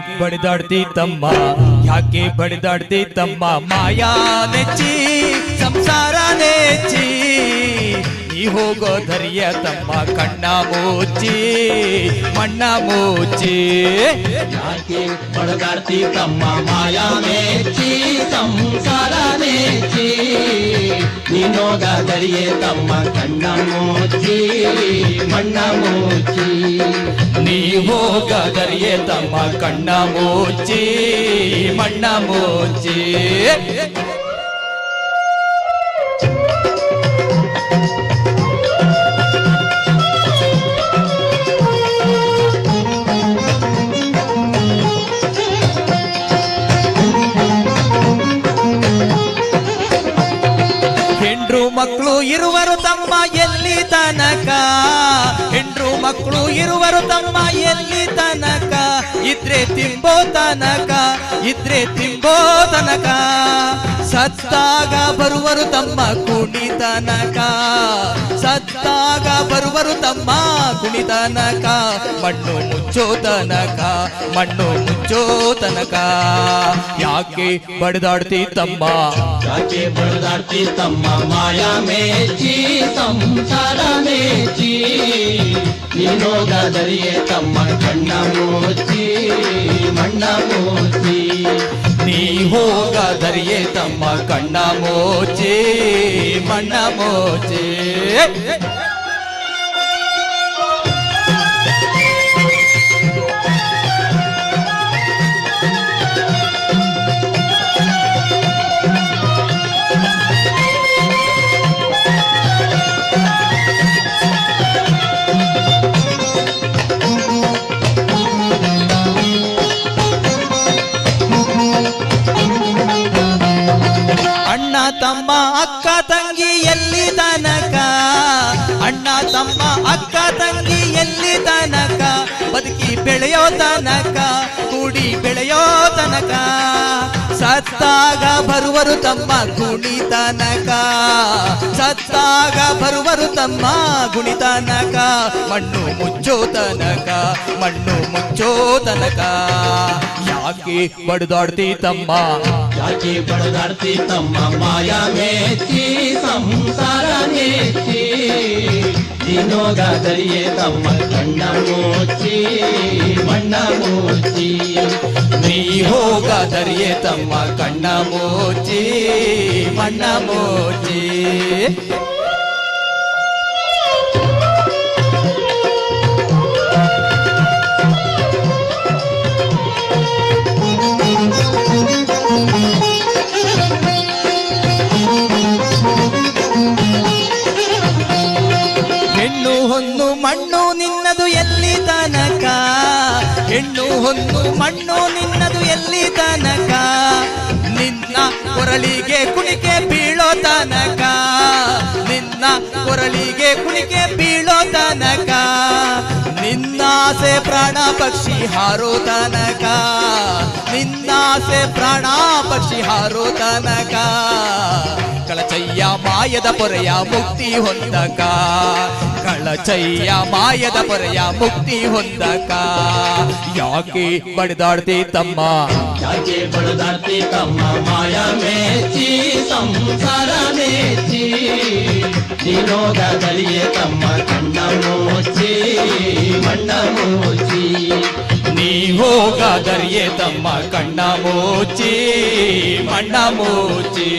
ಯಾಕೆ ಬಡಿದಾಡ್ತಿ ತಮ್ಮ ಯಾಕೆ ಬಡಿದಾಡ್ತಿ ತಮ್ಮ ಮಾಯಾ ನೆಚ್ಚಿ ಸಂಸಾರ ನೆಚ್ಚಿ ನೀ ಹೋಗೋ ಧರಿಯ ತಮ್ಮ ಕಣ್ಣ ಮುಚ್ಚಿ ಮಣ್ಣ ಮುಚ್ಚಿ ಯಾಕೆ ಬಡದಾಡ್ತಿ ತಮ್ಮ ಮಾಯಾ ಮೇಚ್ಚಿ ಸಂಸಾರ ಮೇಚ್ಚಿ ನೀನೋಗ ದರಿಯೇ ತಮ್ಮ ಕಣ್ಣ ಮುಚ್ಚಿ ಮಣ್ಣ ಮುಚ್ಚಿ ನೀ ಹೋಗ ಧರಿಯ ತಮ್ಮ ಕಣ್ಣ ಮುಚ್ಚಿ ಮಣ್ಣ ಮುಚ್ಚಿ ಹೆಂಡ್ರು ಮಕ್ಕಳು ಇರುವರು ತಮ್ಮ ಎಲ್ಲಿ ತನಕ? ಹೆಂಡ್ರು ಮಕ್ಕಳು ಇರುವರು ತಮ್ಮ ಎಲ್ಲಿ ತನಕ? ಇದ್ರೆ ತಿಂಬೋ ತನಕ, ಇದ್ರೆ ತಿಂಬೋ ತನಕ. ಸತ್ತಾಗ ಬರುವರು ತಮ್ಮ ಕುಣಿತನಕ. ಸತ್ತಾಗ ಬರುವರು ತಮ್ಮ ಕುಣಿತನಕ. ಮಣ್ಣು ಮುಚ್ಚೋ ತನಕ ಮಣ್ಣು ಮುಚ್ಚೋ ತನಕ ಯಾಕೆ ಬಡಿದಾಡ್ತಿ ತಮ್ಮ? ಯಾಕೆ ಬಡದಾಡ್ತಿ ತಮ್ಮ? ಮಾಯ ಮೇಚಿ, ಸಂಸಾರ ಮೇಚಿ. ನೀನೋಗ ತಮ್ಮ ಕಣ್ಣ ಮೋಚಿ ಮಣ್ಣ ಮುಚ್ಚಿ. ನೀ ಹೋಗ ದರಿಯೇ ತಮ್ಮ ಕಣ್ಣ ಮೋಚೆ ಮಣ್ಣ ಮೋಚೆ ಅಕ್ಕ ತಂಗಿ ಎಲ್ಲಿ ತನಕ? ಅಣ್ಣ, ತಮ್ಮ, ಅಕ್ಕ ತಂಗಿ ಎಲ್ಲಿ ತನಕ? ಬದುಕಿ ಬೆಳೆಯೋ ತನಕ, ಕೂಡಿ ಬೆಳೆಯೋ ತನಕ. ಸತ್ತಾಗ ಬರುವರು ತಮ್ಮ ಗುಣಿತನಕ ಸತ್ತಾಗ ಬರುವರು ತಮ್ಮ ಗುಣಿತನಕ ಮಣ್ಣು ಮುಚ್ಚೋ ತನಕ, ಮಣ್ಣು ಮುಚ್ಚೋ ತನಕ. ಯಾಕೆ ಬಡ್ದಾಡ್ತಿ ತಮ್ಮ ಯಾಕೆ ಬಡದಾಡ್ತಿ ತಮ್ಮ ಮಾಯಾ ಮೇಚ್ಚಿ ಸಂಸಾರ ಮೇಚ್ಚಿ ನೀನೋಗ ದರಿಯೇ ತಮ್ಮ ಕಣ್ಣ ಮುಚ್ಚಿ ಮಣ್ಣ ಮುಚ್ಚಿ ನೀ ಹೋಗ ದರಿಯೇ ತಮ್ಮ ಕಣ್ಣ ಮೋಚಿ ಮಣ್ಣ ಮೋಚಿ ಮಣ್ಣು ನಿನ್ನದು ಎಲ್ಲಿ ತನಕ? ಹೆಣ್ಣು ಹೊನ್ನು ಮಣ್ಣು ನಿನ್ನದು ಎಲ್ಲಿ ತನಕ? ನಿನ್ನ ಕೊರಳಿಗೆ ಕುಣಿಕೆ ಬೀಳೋ ತನಕ. ನಿನ್ನ ಕೊರಳಿಗೆ ಕುಣಿಕೆ ಬೀಳೋ ತನಕ. ನಿನ್ನಾಸೆ ಪ್ರಾಣ ಪಕ್ಷಿ ಹಾರೋ ತನಕ. ನಿನ್ನಾಸೆ ಪ್ರಾಣ ಪಕ್ಷಿ ಹಾರೋ ತನಕ. ಕಳಚಯ್ಯ ಮಾಯದ ಪೊರೆಯ ಮುಕ್ತಿ ಹೊಂದಕ ಕಳಚಯ್ಯ ಮಾಯದ ಪೊರೆಯ ಮುಕ್ತಿ ಹೊಂದಕ ಯಾಕೆ ಬಡಿದಾಡ್ತಿ ತಮ್ಮ ಯಾಕೆ ಬಡದಾಡ್ತಿ ತಮ್ಮ ಮಾಯಾ ಮೇಚ್ಚಿ ಸಂಸಾರ ಮೇಚ್ಚಿ ನೀನೋಗ ದರಿಯೇ ತಮ್ಮ ಕಣ್ಣ ಮುಚ್ಚಿ ಮಣ್ಣ ಮುಚ್ಚಿ ನೀ ಹೋಗ ದರಿಯೇ ತಮ್ಮ ಕಣ್ಣ ಮೋಚಿ ಮಣ್ಣ ಮೋಚಿ